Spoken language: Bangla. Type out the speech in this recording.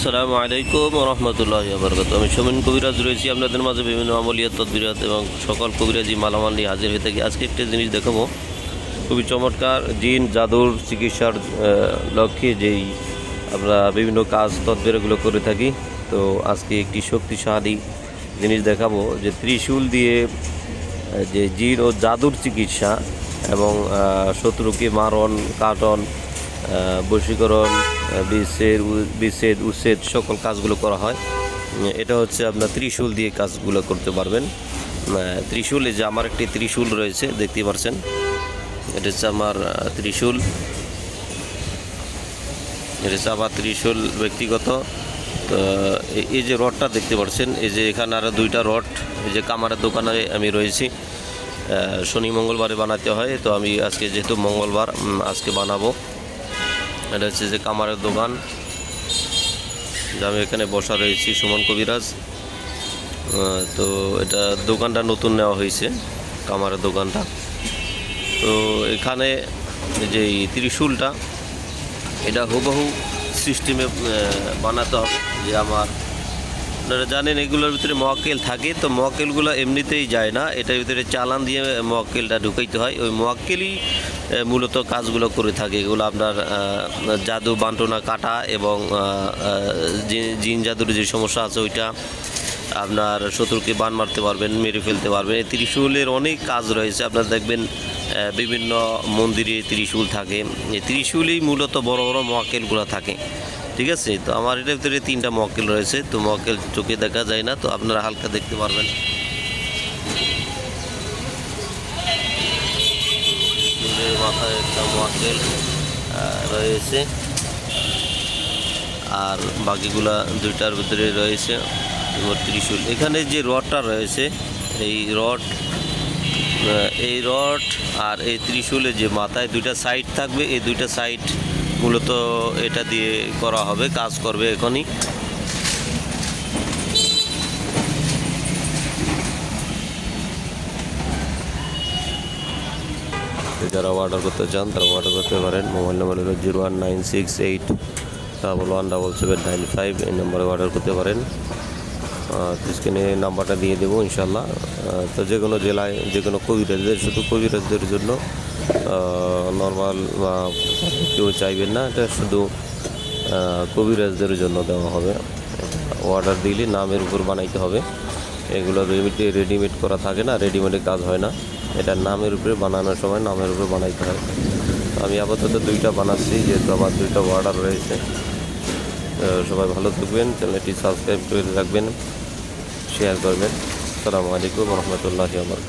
আসসালামু আলাইকুম রহমতুল্লাহ বরকত আমি সোমেন কবিরাজ রয়েছি, আপনাদের মাঝে বিভিন্ন আমলিয়াত, তদবিরাত এবং সকল কবিরাজি মালামাল হাজির হয়ে থাকি। আজকে একটা জিনিস দেখাবো। খুবই চমৎকার, জিন, জাদুর, চিকিৎসার লক্ষ্যে যেই আমরা বিভিন্ন কাজ, তদবিরগুলো করে থাকি, তো আজকে একটি শক্তিশালী জিনিস দেখাবো যে ত্রিশূল দিয়ে যে জিন ও জাদুর চিকিৎসা এবং শত্রুকে মারণ, কাটন বশীকরণ উ- বিচ্ছেদ উচ্ছেদ সকল কাজগুলো করা হয়। এটা হচ্ছে আপনার ত্রিশূল দিয়ে কাজগুলো করতে পারবেন। ত্রিশূল, এই যে আমার একটি ত্রিশূল রয়েছে দেখতে পাচ্ছেন এটা হচ্ছে আমার ত্রিশূল। এটা হচ্ছে আমার ত্রিশূল ব্যক্তিগত। তো এই যে রডটা দেখতে পাচ্ছেন এই যে এখানে আরও দুইটা রড, এই যে কামারের দোকানে আমি রয়েছি। শনি মঙ্গলবারে বানাতে হয়, তো আমি আজকে যেহেতু মঙ্গলবার আজকে বানাবো। এটা হচ্ছে যে কামারের দোকান, যে আমি এখানে বসা রয়েছি সুমন কবিরাজ। তো এটা দোকানটা নতুন নেওয়া হয়েছে, কামারের দোকানটা। তো এখানে যে ত্রিশুলটা, এটা হুবহু সিস্টেমে বানাতে হবে যে আমার আপনারা জানেন এগুলোর ভিতরে মক্কেল থাকে, তো মক্কেলগুলো এমনিতেই যায় না। এটার ভিতরে চালান দিয়ে মক্কেলটা ঢুকাইতে হয়। ওই মক্কেলই মূলত কাজগুলো করে থাকে। এগুলো আপনার জাদু, বান্টনা, কাটা এবং জিন জাদুর যে সমস্যা আছে ওইটা আপনার শত্রুকে বান মারতে পারবেন, মেরে ফেলতে পারবেন। এই ত্রিশূলের অনেক কাজ রয়েছে। আপনারা দেখবেন বিভিন্ন মন্দিরে ত্রিশূল থাকে। এই ত্রিশূলই মূলত বড় বড় মক্কেলগুলো থাকে। ঠিক আছে? তো আমার এটার ভিতরে তিনটা মক্কেল রয়েছে। তো মক্কেল চোখে দেখা যায় না, তো আপনারা হালকা দেখতে পারবেন। মাথায় একটা রয়েছে। আর বাকিগুলা দুইটার ভিতরে রয়েছে। ত্রিশূল। এখানে যে রডটা রয়েছে, এই রড এই রড আর এই ত্রিশূলের যে মাথায় দুইটা সাইড থাকবে, এই দুইটা সাইড মূলত এটা দিয়ে করা হবে, কাজ করবে এখনই। যারা অর্ডার করতে চান, তারা অর্ডার করতে পারেন। মোবাইল নাম্বার হলো zero one nine six eight double one double seven nine five, এই নম্বরে অর্ডার করতে পারেন। স্ক্রিনে নাম্বারটা দিয়ে দেবো ইনশাল্লাহ তো যে কোনো জেলায় যে কোনো কবিরাজদের, শুধু কবিরাজদের জন্য নর্মাল বা কেউ চাইবেন না, এটা শুধু কবিরাজদের জন্য দেওয়া হবে। অর্ডার দিলে নামের উপর বানাইতে হবে। এগুলো রেডিমেড রেডিমেড করা থাকে না রেডিমেডে কাজ হয় না। এটা নামের উপরে বানানোর সময় নামের উপরে বানাইতে হয়। আমি আপাতত দুইটা বানাচ্ছি, যেহেতু আমার দুইটা অর্ডার রয়েছে। সবাই ভালো থাকবেন, চ্যানেলটি সাবস্ক্রাইব করে রাখবেন শেয়ার করবেন। আসসালামু আলাইকুম রহমতুল্লাহি আমার